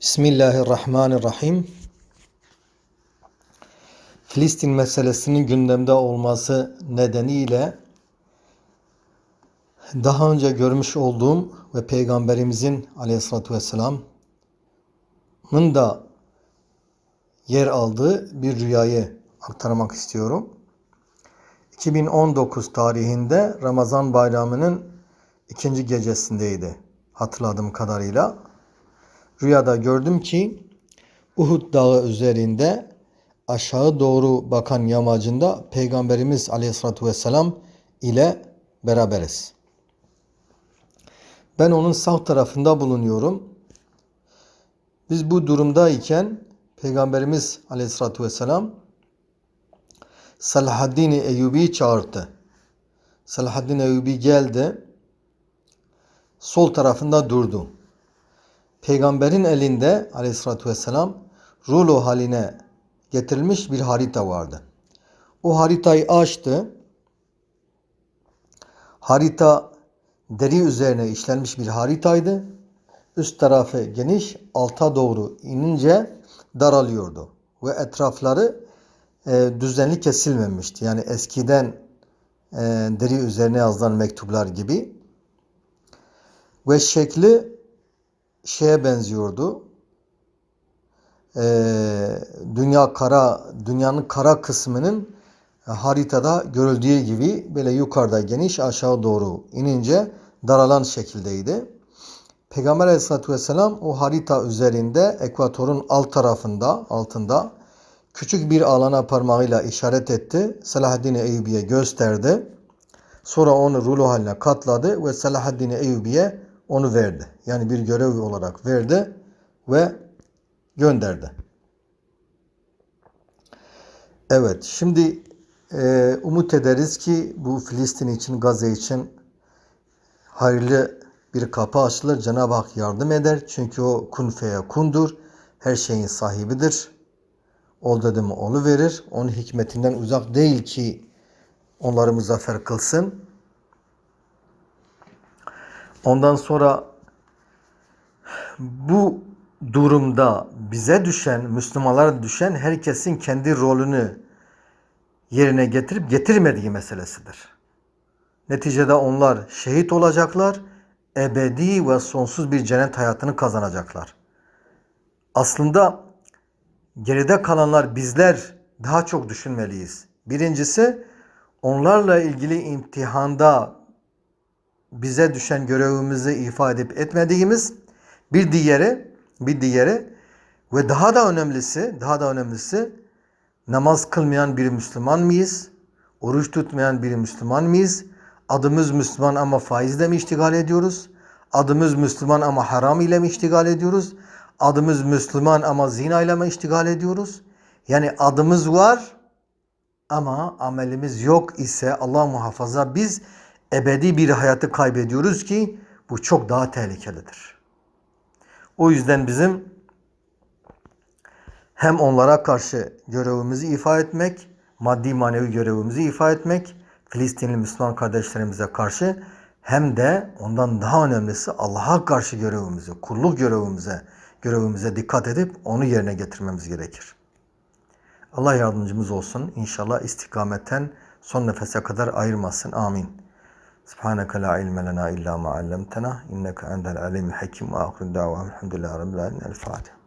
Bismillahirrahmanirrahim. Filistin meselesinin gündemde olması nedeniyle daha önce görmüş olduğum ve Peygamberimizin aleyhissalatü vesselamın da yer aldığı bir rüyayı aktarmak istiyorum. 2019 tarihinde Ramazan bayramının ikinci gecesindeydi hatırladığım kadarıyla. Rüyada gördüm ki Uhud dağı üzerinde aşağı doğru bakan yamacında Peygamberimiz Aleyhisselatü Vesselam ile beraberiz. Ben onun sağ tarafında bulunuyorum. Biz bu durumdayken Peygamberimiz Aleyhisselatü Vesselam Salahaddin Eyyubi'yi çağırdı. Salahaddin Eyyubi geldi. Sol tarafında durdu. Peygamberin elinde aleyhissalatü vesselam rulo haline getirilmiş bir harita vardı. O haritayı açtı. Harita deri üzerine işlenmiş bir haritaydı. Üst tarafı geniş, alta doğru inince daralıyordu. Ve etrafları e, düzenli kesilmemişti. Yani eskiden e, deri üzerine yazılan mektuplar gibi. Ve şekli şeye benziyordu. Ee, dünya kara, dünyanın kara kısmının haritada görüldüğü gibi böyle yukarıda geniş aşağı doğru inince daralan şekildeydi. Peygamber aleyhissalatü vesselam o harita üzerinde ekvatorun alt tarafında altında küçük bir alana parmağıyla işaret etti. Selahaddin Eyyubi'ye gösterdi. Sonra onu rulo haline katladı ve Selahaddin Eyyubi'ye onu verdi. Yani bir görev olarak verdi ve gönderdi. Evet şimdi e, umut ederiz ki bu Filistin için Gazze için hayırlı bir kapı açılır. Cenab-ı Hak yardım eder. Çünkü o kun feye kundur. Her şeyin sahibidir. Ol dedi mi onu verir. Onun hikmetinden uzak değil ki onları muzaffer kılsın. Ondan sonra bu durumda bize düşen, Müslümanlara düşen herkesin kendi rolünü yerine getirip getirmediği meselesidir. Neticede onlar şehit olacaklar, ebedi ve sonsuz bir cennet hayatını kazanacaklar. Aslında geride kalanlar bizler daha çok düşünmeliyiz. Birincisi onlarla ilgili imtihanda bize düşen görevimizi ifa edip etmediğimiz bir diğeri bir diğeri ve daha da önemlisi daha da önemlisi namaz kılmayan bir Müslüman mıyız? Oruç tutmayan bir Müslüman mıyız? Adımız Müslüman ama faizle mi iştigal ediyoruz? Adımız Müslüman ama haram ile mi iştigal ediyoruz? Adımız Müslüman ama zina ile mi iştigal ediyoruz? Yani adımız var ama amelimiz yok ise Allah muhafaza biz ebedi bir hayatı kaybediyoruz ki bu çok daha tehlikelidir. O yüzden bizim hem onlara karşı görevimizi ifa etmek, maddi manevi görevimizi ifa etmek, Filistinli Müslüman kardeşlerimize karşı hem de ondan daha önemlisi Allah'a karşı görevimizi, kulluk görevimize, görevimize dikkat edip onu yerine getirmemiz gerekir. Allah yardımcımız olsun. İnşallah istikametten son nefese kadar ayırmasın. Amin. Subhaneke la ilme lena illa ma allamtena. İnneke entel alimul hakim ve ahirun davamul hamdülillahi rabbil alemin. El Fatiha.